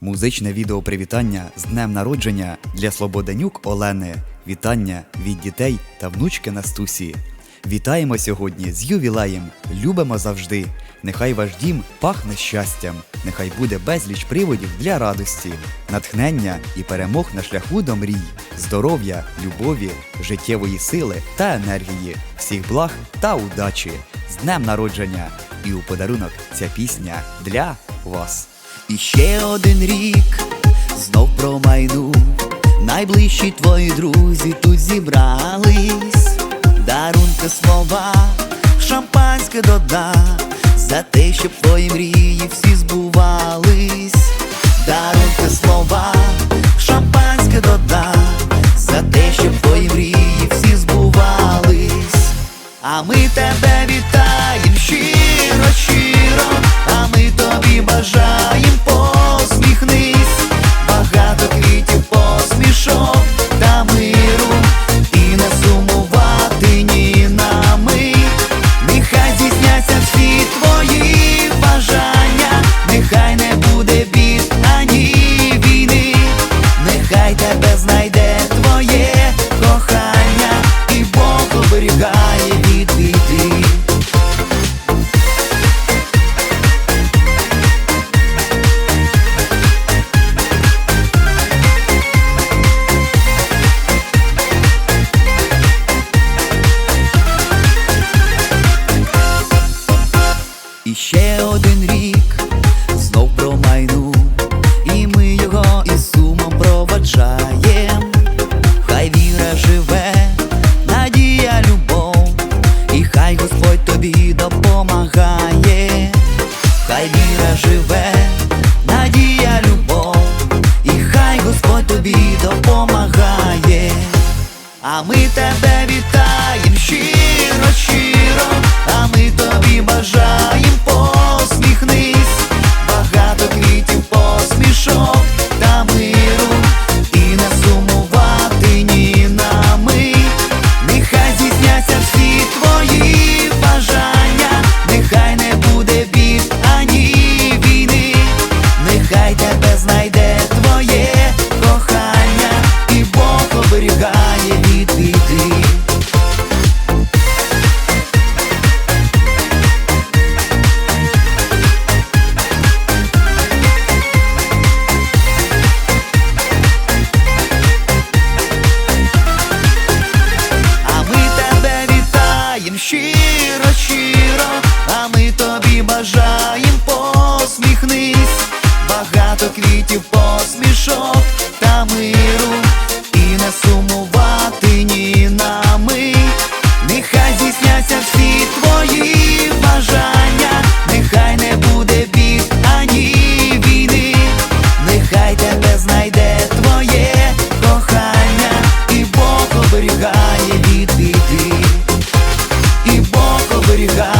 Музичне відео привітання з днем народження для Слободенюк Олени. Вітання від дітей та внучки Настусі. Вітаємо сьогодні з ювілеєм. Любимо завжди. Нехай ваш дім пахне щастям, нехай буде безліч приводів для радості, натхнення і перемог на шляху до мрій, здоров'я, любові, життєвої сили та енергії, всіх благ та удачі. З днем народження! І у подарунок ця пісня для вас. І ще один рік знов промайнув. Найближчі твої друзі тут зібрались. Дарунки слова, шампанське дода, за те, щоб твої мрії всі збувались. Дарунки слова, шампанське дода, за те, щоб твої мрії всі збувались. А ми тебе вітаєм щиро, щиро, ми тобі бажаєм ще один рік знов промайнув, і ми його із сумом проваджаєм. Хай віра живе, надія, любов, і хай Господь тобі допомагає, хай віра живе, надія, любов, і хай Господь тобі допомагає. А ми тебе вітаєм щиро, щиро, вітаєм autoridad.